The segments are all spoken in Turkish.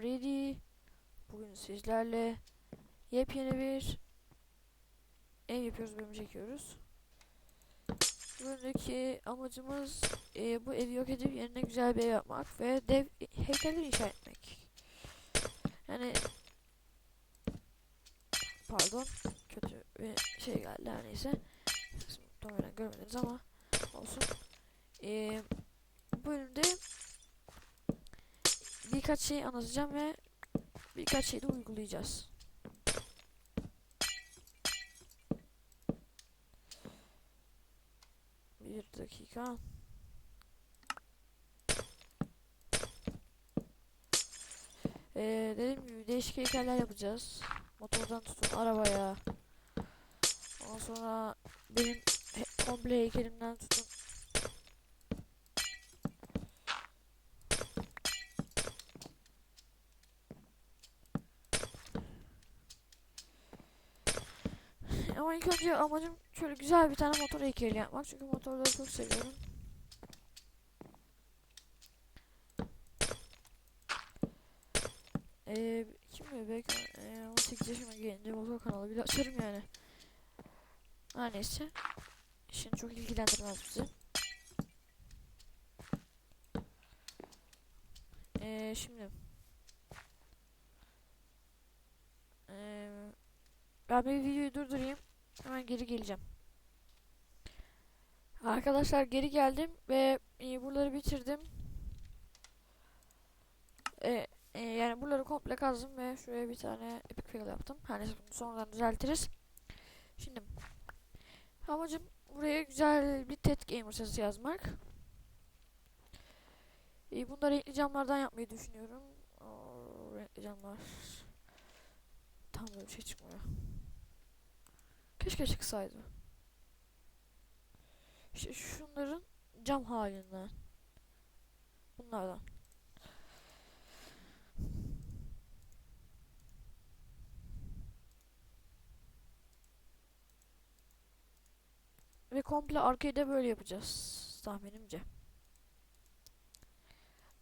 Freddy. Bugün sizlerle yepyeni bir ev yapıyoruz, bölüm çekiyoruz. Buradaki amacımız e, bu evi yok edip yerine güzel bir ev yapmak ve dev heykeller inşa etmek. Yani pardon kötü bir şey geldi her neyse. Siz görmediniz ama olsun. E, bu bölümde birkaç şey anlatacağım ve birkaç şey de uygulayacağız. Bir dakika. Ee, dediğim gibi değişik heykeller yapacağız. Motordan tutun arabaya. Ondan sonra benim he- komple heykelimden tutun. Ama ilk önce amacım şöyle güzel bir tane motor heykeli yapmak. Çünkü motorları çok seviyorum. Ee, kim bebek? Ee, 18 yaşıma gelince motor kanalı bile açarım yani. Her neyse. Şimdi çok ilgilendirmez bizi. Ee, şimdi. Ee, ben bir videoyu durdurayım. Hemen geri geleceğim. Arkadaşlar geri geldim ve e, buraları bitirdim. E, e, yani buraları komple kazdım ve şuraya bir tane epic fail yaptım. Bunu sonradan düzeltiriz. Şimdi amacım buraya güzel bir TED Gamer sesi yazmak. E, da renkli camlardan yapmayı düşünüyorum. Oo, renkli camlar. Tam böyle bir şey çıkmıyor. Keşke çıksaydı. İşte şunların cam halinden. Bunlardan. Ve komple arkayı da böyle yapacağız. Tahminimce.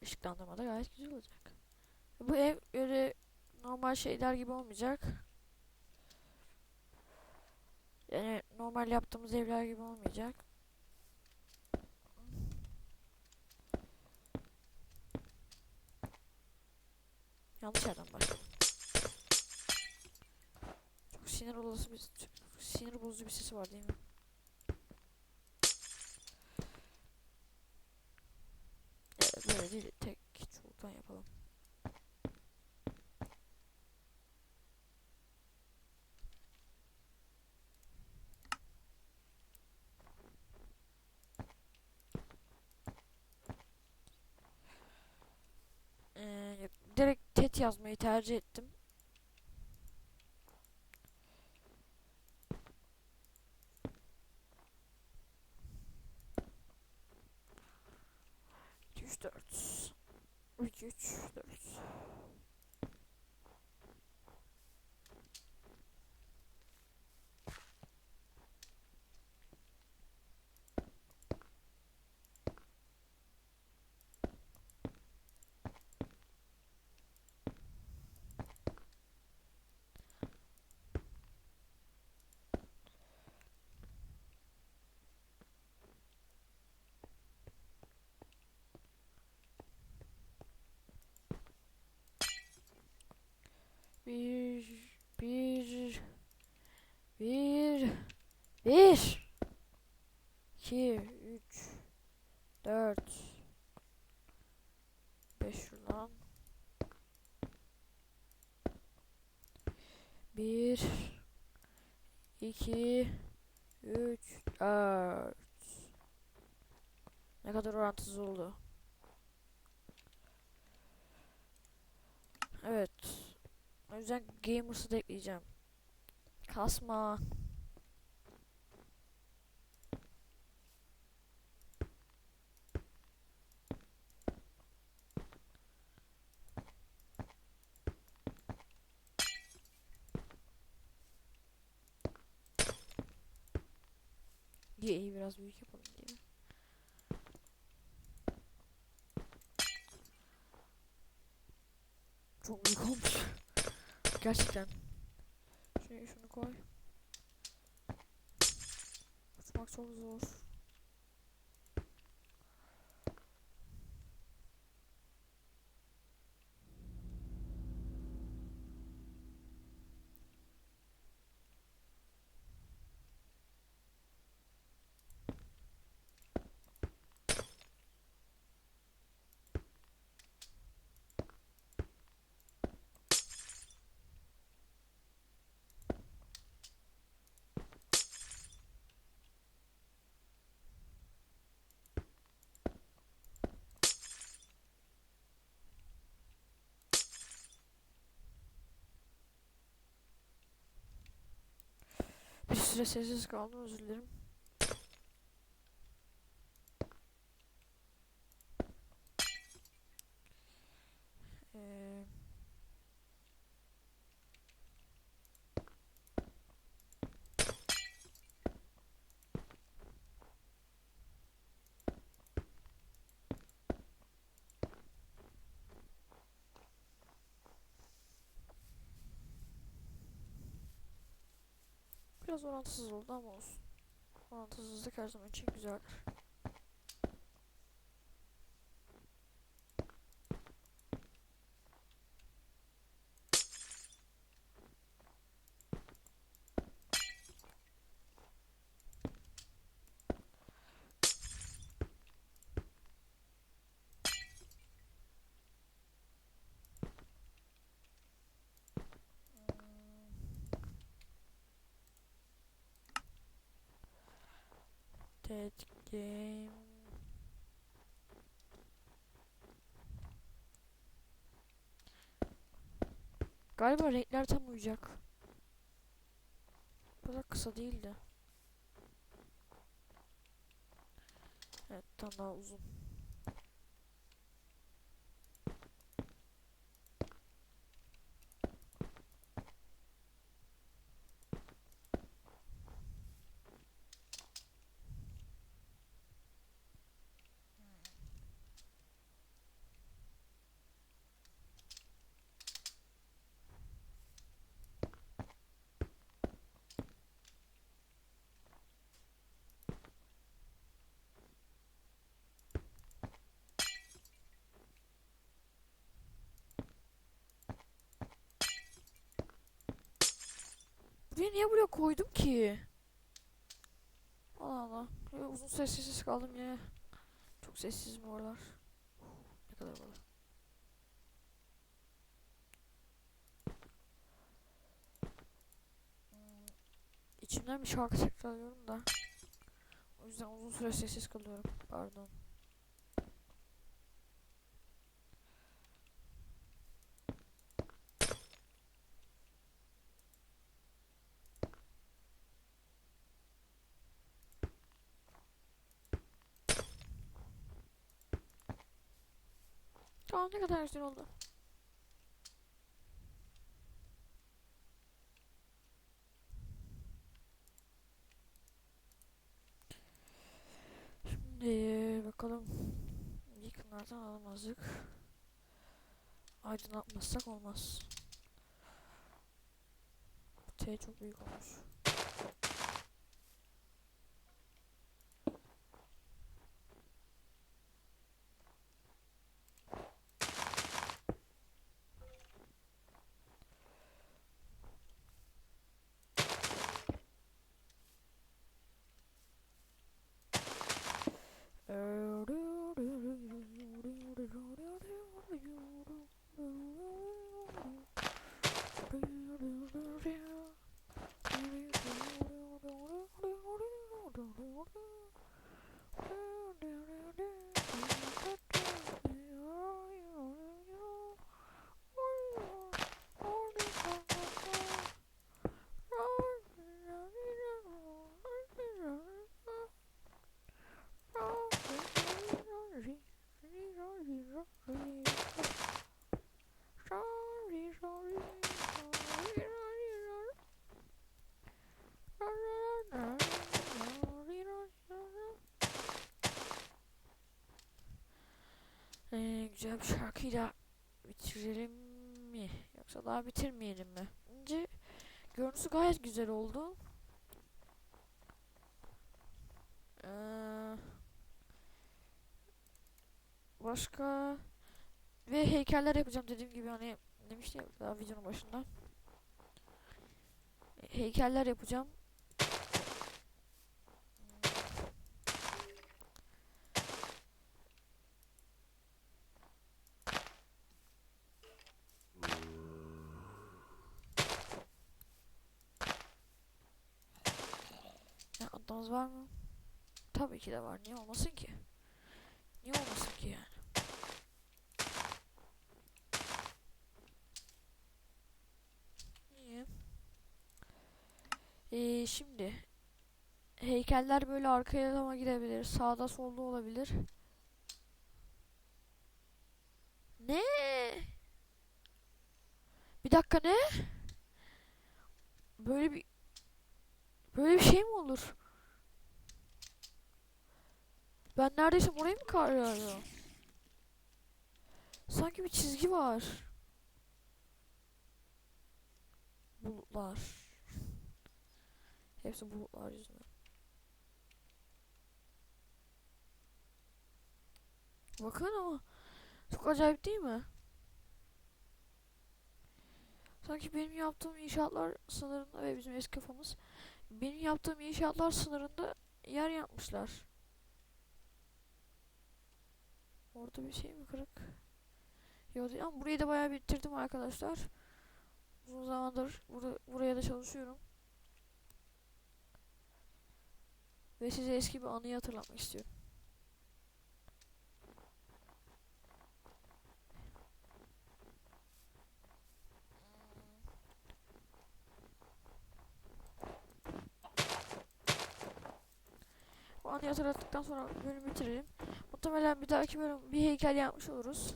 Işıklandırma da gayet güzel olacak. Bu ev öyle normal şeyler gibi olmayacak. Yani normal yaptığımız evler gibi olmayacak. Yanlış yerden başladım. Çok sinir olası bir sinir bozucu bir sesi var değil mi? Evet, böyle değil tek çubuktan yapalım. Ee, yazmayı tercih ettim. Üç, dört. İki, üç, dört. Bir, bir, bir, bir, iki, üç, dört, beş şuradan. Bir, iki, üç, dört. Ne kadar orantısız oldu. Evet. O yüzden Gamers'ı da ekleyeceğim. Kasma. Y'yi biraz büyük yapalım diye. çok büyük olmuş. Gerçekten. Şuraya şunu koy. Uçmak çok zor. Bir süre sessiz kaldım özür dilerim. Biraz orantısız oldu ama olsun. Orantısızlık her zaman için güzeldir. Dead game. Galiba renkler tam uyacak. Bu kadar kısa değildi. Evet tam daha uzun. Buraya niye buraya koydum ki? Allah Allah. Böyle uzun süre sessiz kaldım ya. Çok sessiz bu aralar. Ne kadar var? İçimden bir şarkı tekrarlıyorum da. O yüzden uzun süre sessiz kalıyorum. Pardon. Aa ne kadar güzel oldu. Şimdi bakalım. Yakınlardan alamazdık. Aydınlatmazsak olmaz. T çok büyük olmuş. Güzel bir şarkıyla bitirelim mi? Yoksa daha bitirmeyelim mi? Bence görüntüsü gayet güzel oldu. Ee, başka ve heykeller yapacağım dediğim gibi hani demiştim daha videonun başında. Heykeller yapacağım. Ya adamız var mı? Tabii ki de var. Niye olmasın ki? Niye olmasın ki yani? Ee, şimdi heykeller böyle arkaya da gidebilir. Sağda solda olabilir. Ne? Bir dakika ne? Böyle bir böyle bir şey mi olur? Ben neredeyse orayı mı kar yağıyor? Sanki bir çizgi var. Bulutlar. Hepsi bulutlar yüzünden. Bakın ama çok acayip değil mi? Sanki benim yaptığım inşaatlar sınırında ve bizim eski kafamız benim yaptığım inşaatlar sınırında yer yapmışlar. Orada bir şey mi kırık? Yok ama burayı da bayağı bitirdim arkadaşlar. Uzun zamandır burada, buraya da çalışıyorum. Ve size eski bir anıyı hatırlatmak istiyorum. Bu anıyı hatırlattıktan sonra bölümü bitirelim. Muhtemelen bir dahaki bölüm bir heykel yapmış oluruz.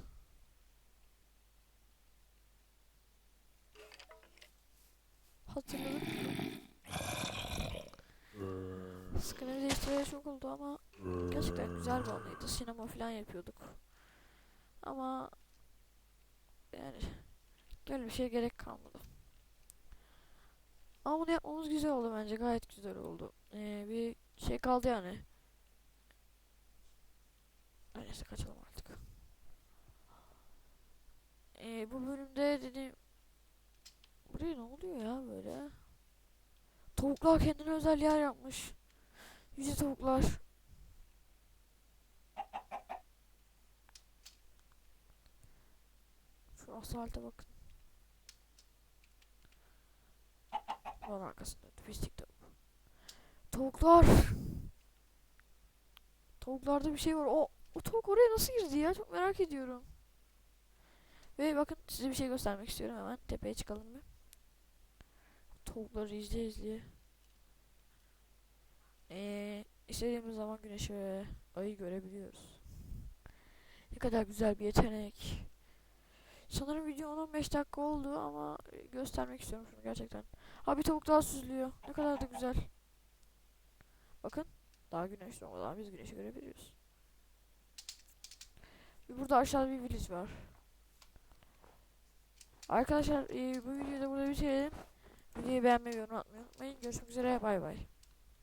Hatırladık mı? Skin'i değiştirmeye çok oldu ama gerçekten güzel bir anıydı. Sinema falan yapıyorduk. Ama yani böyle bir şeye gerek kalmadı. Ama bunu yapmamız güzel oldu bence. Gayet güzel oldu. Ee, bir şey kaldı yani. Neyse kaçalım artık. Ee, bu bölümde dedim Buraya ne oluyor ya böyle? Tavuklar kendine özel yer yapmış. Yüce tavuklar. Şu asalte bakın. Var arkasında pislik tavuk. Tavuklar. Tavuklarda bir şey var. O, o tavuk oraya nasıl girdi ya? Çok merak ediyorum. Ve bakın size bir şey göstermek istiyorum hemen. Tepeye çıkalım bir. Tavukları izle izle. Ee, istediğimiz zaman güneşi ve ayı görebiliyoruz. Ne kadar güzel bir yetenek. Sanırım video 15 dakika oldu ama göstermek istiyorum şunu gerçekten. Abi tavuk daha süzülüyor. Ne kadar da güzel. Bakın. Daha güneş doğmadan biz güneşi görebiliyoruz. Burada aşağıda bir village var. Arkadaşlar e, bu videoyu da burada bitirelim. Videoyu beğenmeyi yorum atmayı unutmayın. Görüşmek üzere bay bay.